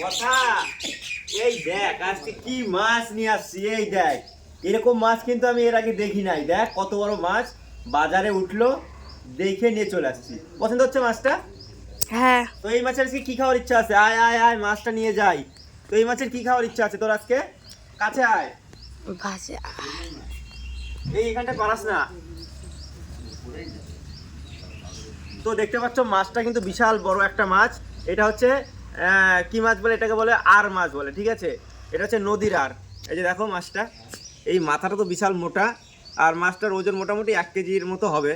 কথা? এই দেখ আজকে কি মাছ নিয়ে আসছি এই দেখ। এরকম মাছ কিন্তু আমি এর আগে দেখি নাই। দেখ কত বড় মাছ। বাজারে উঠল দেখে নিয়ে চলে আসছি। পছন্দ হচ্ছে মাছটা? হ্যাঁ। তো এই মাছের আজকে কি খাওয়ার ইচ্ছা আছে? আয় আয় আয় মাছটা নিয়ে যাই। তো এই মাছের কি খাওয়ার ইচ্ছা আছে তোর আজকে? কাছে আয়। ভাজা এই এখানটা পারাস না। তো দেখতে পাচ্ছ মাছটা কিন্তু বিশাল বড় একটা মাছ। এটা হচ্ছে কি মাছ বলে এটাকে বলে? আর মাছ বলে ঠিক আছে? এটা হচ্ছে নদীর আর। এই যে দেখো মাছটা এই মাথাটা তো বিশাল মোটা আর মাছটার ওজন মোটামুটি এক কেজির মতো হবে।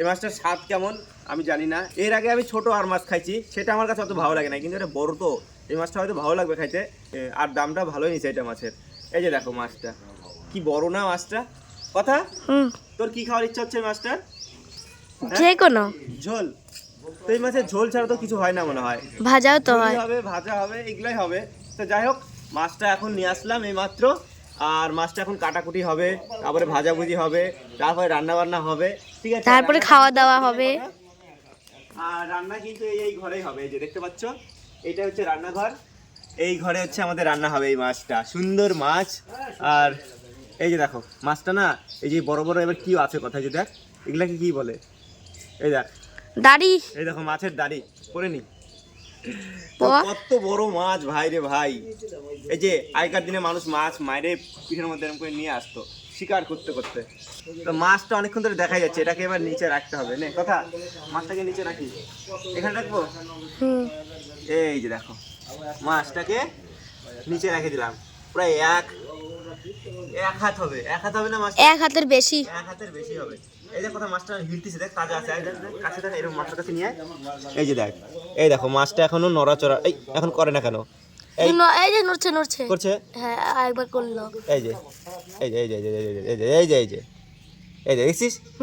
এই মাছটার স্বাদ কেমন? আমি জানি না। এর আগে আমি ছোট আর মাছ খাইছি সেটা আমার কাছে অত ভালো লাগে না কিন্তু এটা বড় তো। এই মাছটা হয়তো ভালো লাগবে খাইতে। আর দামটা ভালোই নিছে এটা মাছের। এই যে দেখো মাছটা কি বড় না মাছটা? কথা? তোর কি খাওয়ার ইচ্ছা হচ্ছে এই মাছটার? যে কোনো। ঝোল। তো এই মাছের ঝোল ছাড়া তো কিছু হয় না মনে হয়। ভাজাও তো হয়। হবে ভাজা হবে এগুলাই হবে। তো যাই হোক মাছটা এখন নিয়ে আসলাম এই মাত্র আর মাছটা এখন কাটাকুটি হবে তারপরে ভাজাভুজি হবে তারপরে রান্না বান্না হবে। ঠিক আছে তারপরে খাওয়া দাওয়া হবে। আর রান্না কিন্তু এই এই ঘরেই হবে এই যে দেখতে পাচ্ছ এটা হচ্ছে রান্নাঘর। এই ঘরে হচ্ছে আমাদের রান্না হবে এই মাছটা সুন্দর মাছ। আর এই যে দেখো মাছটা না এই যে বড় বড় এবার কি আছে কথা যে দেখ এগুলাকে কি বলে? এই দেখ দাড়ি। এই দেখো মাছের দাড়ি করে নি। কত বড় মাছ ভাই রে ভাই। এই যে আগেকার দিনে মানুষ মাছ মাইরে পিঠের মধ্যে এরকম করে নিয়ে আসতো শিকার করতে করতে। তো মাছটা অনেকক্ষণ ধরে দেখা যাচ্ছে এটাকে এবার নিচে রাখতে হবে নে কথা? মাছটাকে নিচে রাখি। এখানে রাখব? এই যে দেখো মাছটাকে নিচে রেখে দিলাম। প্রায় এক এক হাত হবে এক হাত হবে না মাস্টার এক হাতের বেশি এক হাতের বেশি হবে এই যে কথা দেখ আছে এই দেখ কাছে দেখ এরকম কাছে নিয়ে এই যে দেখ এই দেখো মাছটা এখনও নড়াচড়া এই এখন করে না কেন এই যে নড়ছে নড়ছে হ্যাঁ এই যে এই যে এই যে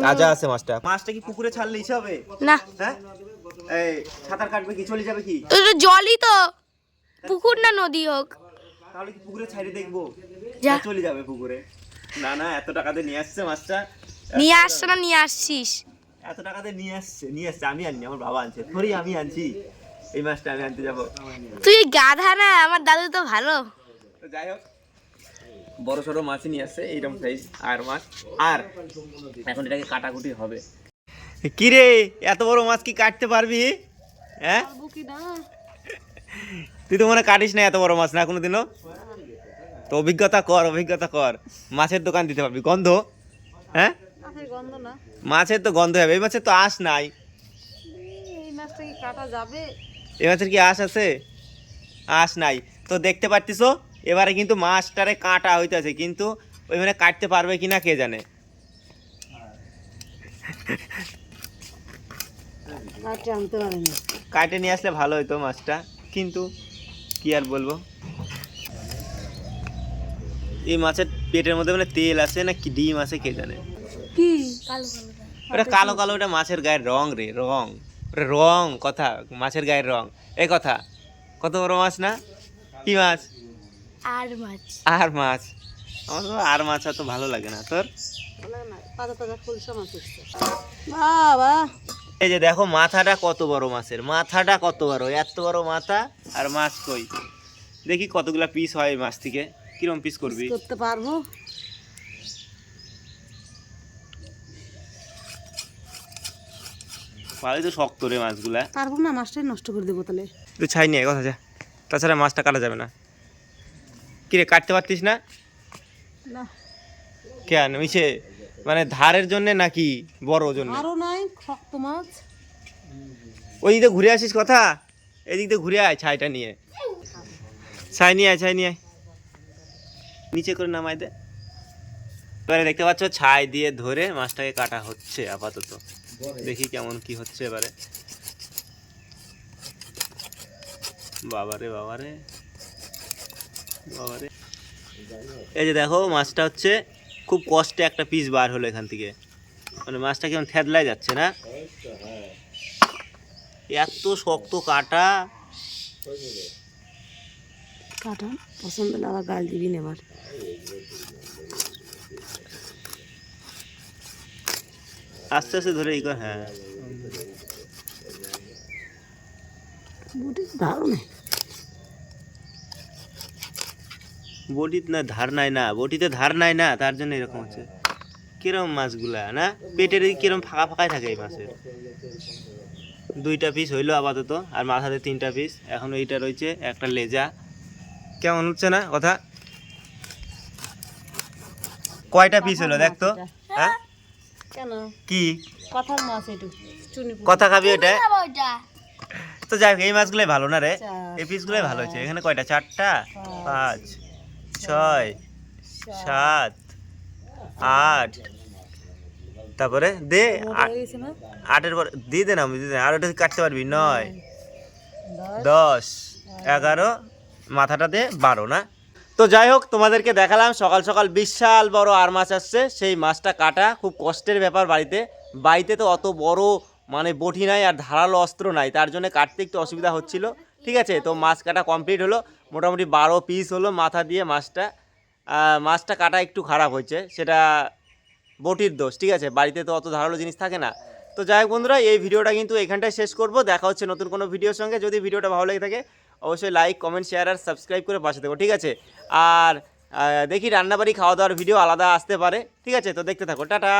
তাজা আছে মাছটা মাছটা কি পুকুরে হবে না এই জলই তো পুকুর না নদী হোক তাহলে কি পুকুরে দেখব যা। চলে যাবে পুকুরে। না না এত টাকাতে নিয়ে আসছে মাছটা। নিয়ে আসছে না নিয়ে আসছিস। এত টাকাতে নিয়ে আসছে নিয়ে আসছে আমি আনি আমার বাবা আনছে। থরি আমি আনছি। এই মাছটা আমি আনতে যাব। তুই গাধা না আমার দাদু তো ভালো। যাই হোক বড় সড়ো মাছই নিয়ে আসছে এইরকম সাইজ আর মাছ। আর এখন এটাকে কাটাকুটি হবে। কি রে এত বড় মাছ কি কাটতে পারবি? হ্যাঁ? তুই তো মনে হয় কাটিস না এত বড় মাছ না কোনোদিনও? তো অভিজ্ঞতা কর অভিজ্ঞতা কর। মাছের দোকান দিতে পারবি। গন্ধ? হ্যাঁ? গন্ধ না। মাছের তো গন্ধ হবে। এই মাছের তো আঁশ নাই। এই কাটা যাবে। এ মাছের কি আঁশ আছে? আঁশ নাই। তো দেখতে পারতিস এবারে কিন্তু মাছটারে কাটা হইতেছে কিন্তু ওইখানে কাটতে পারবে কি না কে জানে কাটে নিয়ে আসলে ভালো হতো মাছটা কিন্তু কি আর বলব? এই মাছের পেটের মধ্যে মানে তেল আছে না কি ডিম আছে কে জানে? কি? কালো কালো ওটা কালো কালো ওটা মাছের গায়ের রং রে রং। ওটা রং কথা মাছের গায়ের রং। এই কথা কত বড় মাছ না? কি মাছ? আর মাছ। আর মাছ। আমার তো আর মাছ অত ভালো লাগে না তোর? বাবা। এই যে দেখো মাথাটা কত বড় মাছের মাথাটা কত বড় এত বড় মাথা আর মাছ কই? দেখি কতগুলা পিস হয় মাছ থেকে। কিরম পিস করবি? করতে পারব। ভালোই তো শক্ত রে মাছগুলা। পারব না মাছটাই নষ্ট করে দেবো তাহলে। তুই ছাই নিয়ে আয়, কথা যা। তাছাড়া মাছটা কাটা যাবে না। কিরে কাটতে পারতিস না? না। কেন? মিশে মানে ধারের জন্য নাকি বড় জন্য? আরও নাই শক্ত মাছ। ওই দিকে ঘুরে আসিস কথা? এদিক দিয়ে ঘুরে আয় ছাইটা নিয়ে। ছাই নিয়ে আয় ছাই নিয়ে আয়। নিচে করে নামাই দে। এবারে দেখতে পাচ্ছ, ছাই দিয়ে ধরে মাছটাকে কাটা হচ্ছে আপাতত। দেখি কেমন কি হচ্ছে এবারে। বাবারে বাবারে। বাবারে। এই যে দেখো, মাছটা হচ্ছে খুব কষ্টে একটা পিস বার হলো এখান থেকে। মানে মাছটা কেমন থেদলায় যাচ্ছে না? এত শক্ত কাটা। কাটা পছন্দ হলে আবার গাল দিবি না আস্তে আস্তে ধরে এই হ্যাঁ। দারুণ বটির না ধার নাই না। বটিতে ধার নাই না তার জন্য এরকম হচ্ছে। কিরম মাছগুলা না? পেটের কিরম ফাঁকা ফাঁকাই থাকে এই মাছের। দুইটা পিস হইল আপাতত আর মাথাতে তিনটা পিস এখন এইটা রয়েছে একটা লেজা। কেমন হচ্ছে না? কথা? কয়টা পিস হলো দেখ তো। হ্যাঁ? কেন? কি? কথার মাছ একটু কথা খাবি ওটা তো যাই হোক এই মাছগুলোই ভালো না রে? চার, এই পিসগুলোই ভালো হয়েছে। এখানে কয়টা? চারটা? পাঁচ ছয় সাত আট। তারপরে দে আটের পর দিয়ে দে না আমি দিয়ে দে। আর ওটা কাটতে পারবি। নয় দশ এগারো মাথাটা দে বারো না। তো যাই হোক, তোমাদেরকে দেখালাম, সকাল সকাল বিশাল বড় আর মাছ আসছে। সেই মাছটা কাটা, খুব কষ্টের ব্যাপার বাড়িতে। বাড়িতে তো অত বড় মানে বটি নাই আর ধারালো অস্ত্র নাই, তার জন্য কাটতে একটু অসুবিধা হচ্ছিল। ঠিক আছে, তো মাছ কাটা কমপ্লিট হলো। মোটামুটি বারো পিস হলো মাথা দিয়ে মাছটা। মাছটা কাটা একটু খারাপ হয়েছে, সেটা বটির দোষ। ঠিক আছে, বাড়িতে তো অত ধারালো জিনিস থাকে না। তো যাই হোক বন্ধুরা, এই ভিডিওটা কিন্তু এখানটায় শেষ করব। দেখা হচ্ছে নতুন কোনো ভিডিওর সঙ্গে। যদি ভিডিওটা ভালো লেগে থাকে অবশ্যই লাইক কমেন্ট শেয়ার আর সাবস্ক্রাইব করে পাশে দেবো ঠিক আছে? আর দেখি রান্নাবাড়ি, খাওয়া দাওয়ার ভিডিও আলাদা আসতে পারে, ঠিক আছে? তো দেখতে থাকো, টাটা!